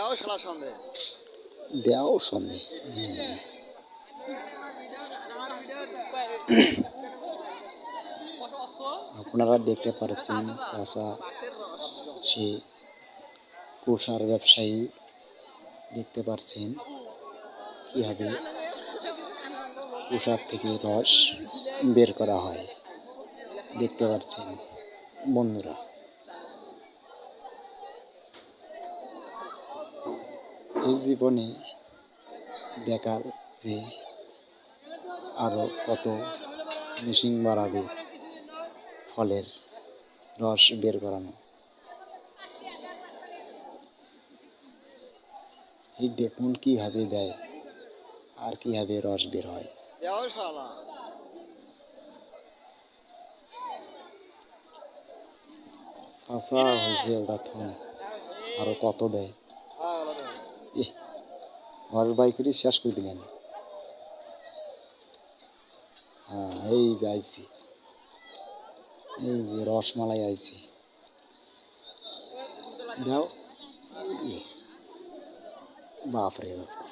দেও শালা সন্দেহ। সন্দেহ আপনারা দেখতে পাচ্ছেন চাষা সে কুষার ব্যবসায়ী, দেখতে পাচ্ছেন কীভাবে কুষার থেকে রস বের করা হয়। দেখতে পাচ্ছেন বন্ধুরা। এই জীবনে দেখার যে আরও কত মেশিন বাড়াবে ফলের রস বের করানো। এই দেখুন কীভাবে দেয় আর কীভাবে রস বের হয়। চাষা হয়েছে ওটা থন আরও কত দেয়? দেও এ রস বাই করে শেষ করে দিলেন। হ্যাঁ এই যে আইছি। এই যে রসমালাই আইছি। দাও। বাপরে বাপ।